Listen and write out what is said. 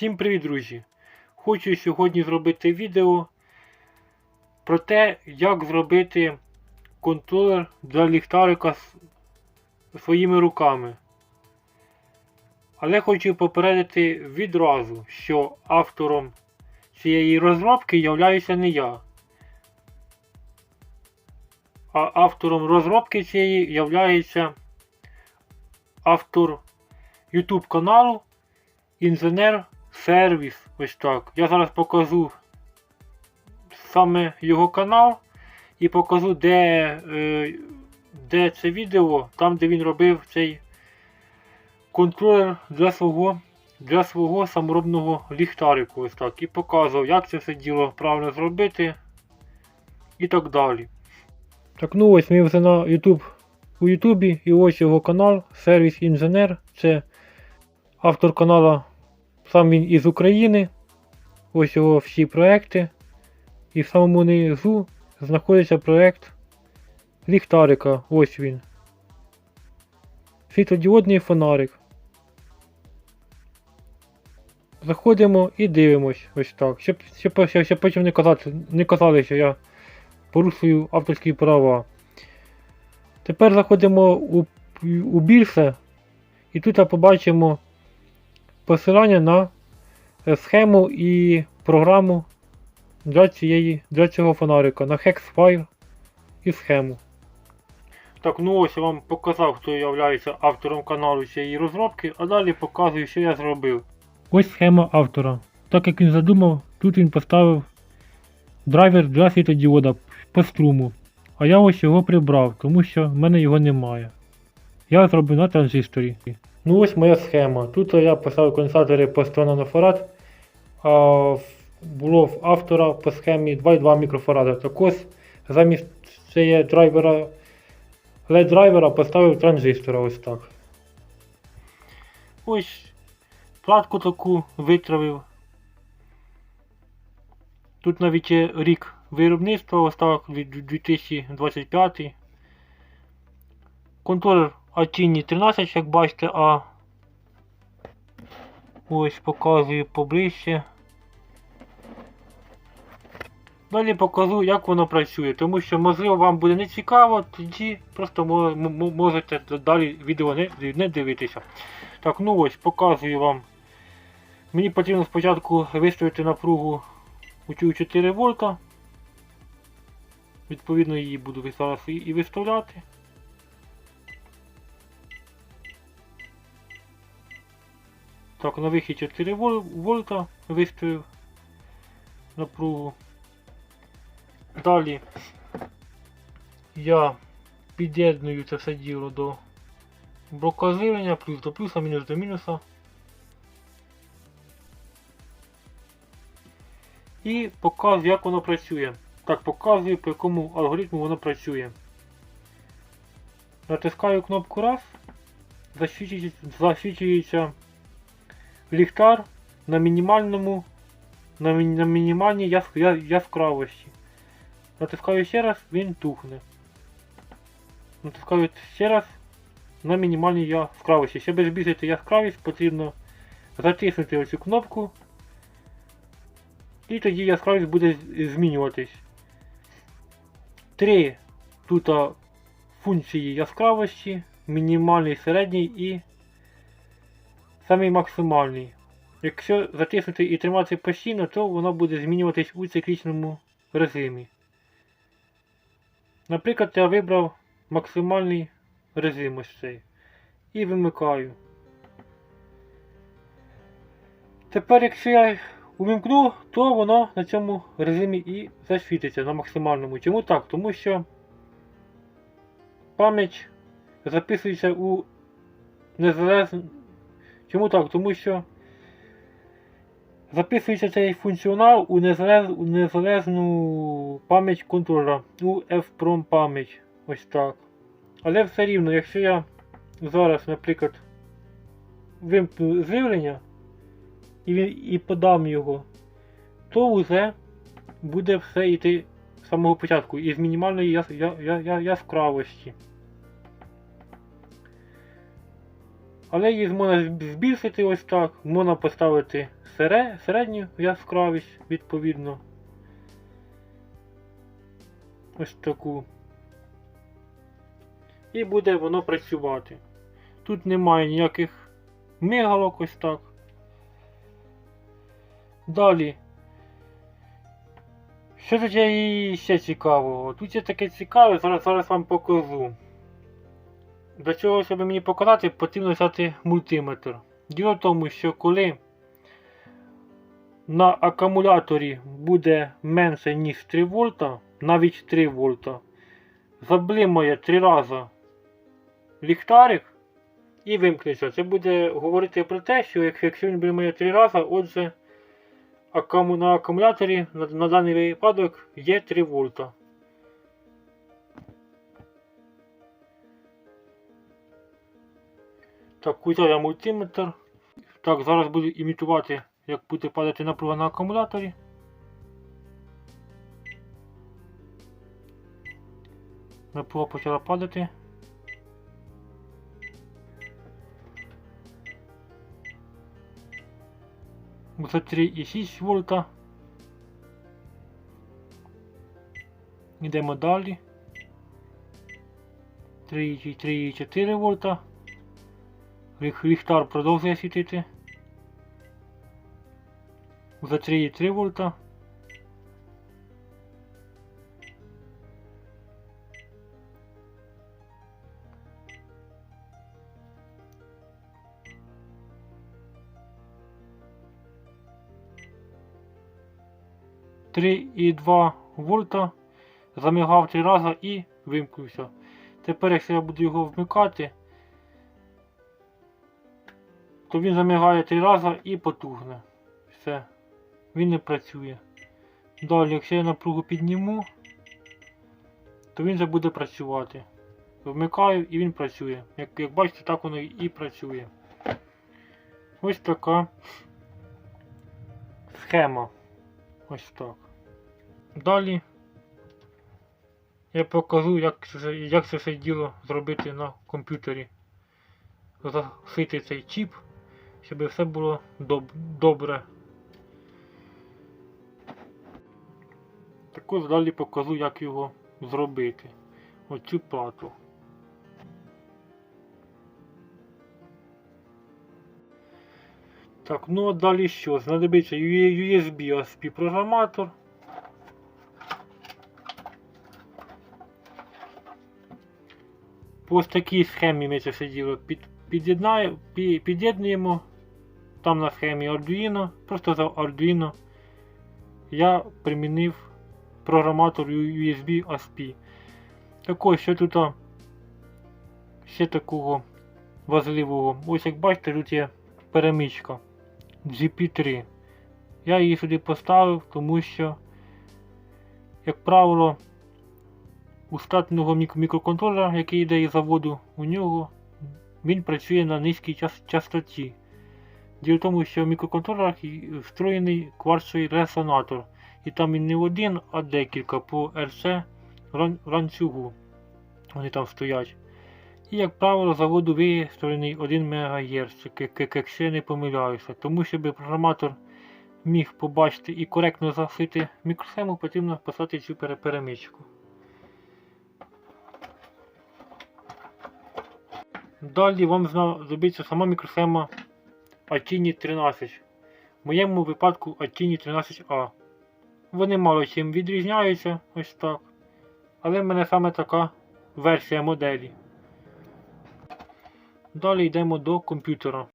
Всім привіт, друзі! Хочу сьогодні зробити відео про те, як зробити контролер для ліхтарика своїми руками. Але хочу попередити відразу, що автором цієї розробки являюся не я. А автором розробки цієї являється автор YouTube каналу інженер сервіс. Ось так. Я зараз покажу саме його канал і покажу, де, е, де це відео, там де він робив цей контролер для свого для свого саморобного ліхтарику. Ось так. І показував, як це все діло правильно зробити і так далі. Так, ну ось ми вже на YouTube у Ютубі і ось його канал Сервіс Інженер. Це автор канала Сам він із України. Ось його всі проекти. І в самому низу знаходиться проект ліхтарика. Ось він. Світлодіодний фонарик. Заходимо і дивимось ось так. Щоб, щоб, щоб, щоб потім не казати, не казали, що я порушую авторські права. Тепер заходимо у, у більше. І тут побачимо посилання на схему і програму для, цієї, для цього фонарика на Hexfire і схему. Так, ну ось я вам показав, хто є автором каналу цієї розробки, а далі показую, що я зробив. Ось схема автора. Так як він задумав, тут він поставив драйвер для світодіода по струму. А я ось його прибрав, тому що в мене його немає. Я зробив на транзисторі. Ну ось моя схема. Тут я поставив конденсатори по 100 нанофарад, а було в автора по схемі 2,2 мікрофарада. Так ось замість цієї драйвера LED драйвера поставив транзистора ось так. Ось платку таку витравив. Тут навіть є рік виробництва, ось від 2025. Контролер Атіні 13, як бачите, а ось показую поближче. Далі покажу, як воно працює, тому що можливо вам буде не цікаво, тоді просто можете далі відео не, не дивитися. Так, ну ось, показую вам. Мені потрібно спочатку виставити напругу у цю 4 вольта. Відповідно її буду зараз і виставляти. Так, на вихід 4 вольта виставив напругу. Далі я під'єдную це все діло до блока живлення, плюс до плюса, мінус до мінуса. І показую, як воно працює. Так, показую, по якому алгоритму воно працює. Натискаю кнопку раз, засвічується ліхтар на мінімальному на, на мінімальній яс, я, яскравості. Натискаю ще раз, він тухне. Натискаю ще раз на мінімальній яскравості. Щоб збільшити яскравість, потрібно затиснути оцю кнопку. І тоді яскравість буде змінюватись. Три тут функції яскравості, мінімальний, середній і самий максимальний. Якщо затиснути і тримати постійно, то воно буде змінюватись у циклічному режимі. Наприклад, я вибрав максимальний режим ось цей. І вимикаю. Тепер, якщо я увімкну, то воно на цьому режимі і засвітиться на максимальному. Чому так? Тому що пам'ять записується у незалежну. Чому так? Тому що записується цей функціонал у, незалежну пам'ять контролера, у FPROM пам'ять. Ось так. Але все рівно, якщо я зараз, наприклад, вимкну живлення і, і подам його, то вже буде все йти з самого початку із мінімальної яскравості. Але її можна зб- збільшити ось так, можна поставити сере, середню яскравість відповідно. Ось таку. І буде воно працювати. Тут немає ніяких мигалок ось так. Далі. Що тут є ще цікавого? Тут є таке цікаве, зараз, зараз вам покажу. Для цього, щоб мені показати, потрібно взяти мультиметр. Діло в тому, що коли на акумуляторі буде менше, ніж 3 вольта, навіть 3 вольта, заблимає 3 рази ліхтарик і вимкнеться. Це буде говорити про те, що якщо, він блимає 3 рази, отже на акумуляторі на даний випадок є 3 вольта. Так, взяв я мультиметр. Так, зараз буду імітувати, як буде падати напруга на акумуляторі. Напруга почала падати. За 3,6 вольта. Йдемо далі. 3,4 вольта. Ліх- Ліхтар продовжує світити. За 3,3 вольта. Три і 2 вольта замигав три рази і вимкнувся. Тепер, якщо я буду його вмикати, то він замигає три рази і потухне. Все. Він не працює. Далі, якщо я напругу підніму, то він вже буде працювати. Вмикаю і він працює. Як, як бачите, так воно і працює. Ось така схема. Ось так. Далі я покажу, як це, як це все діло зробити на комп'ютері. Зашити цей чіп, щоб все було доб добре. Також далі покажу, як його зробити. Оцю плату. Так, ну а далі що? Знадобиться USB ASP програматор. По ось такій схемі ми це все діло під, під'єднуємо. Там на схемі Arduino, просто за Arduino я примінив програматор USB ASP. Також що тут ще такого важливого. Ось як бачите, тут є перемичка GP3. Я її сюди поставив, тому що, як правило, у штатного мік- мікроконтролера, який йде із заводу, у нього він працює на низькій частоті. Діло в тому, що в мікроконтролерах встроєний кварцовий резонатор. І там він не один, а декілька по RC ланцюгу. Вони там стоять. І, як правило, заводу виставлений 1 МГц, як- як- якщо не помиляюся. Тому щоб програматор міг побачити і коректно захити мікросхему, потрібно послати цю пере- перемичку. Далі вам знадобиться сама мікросхема Atini 13. В моєму випадку Atini 13A. Вони мало чим відрізняються, ось так. Але в мене саме така версія моделі. Далі йдемо до комп'ютера.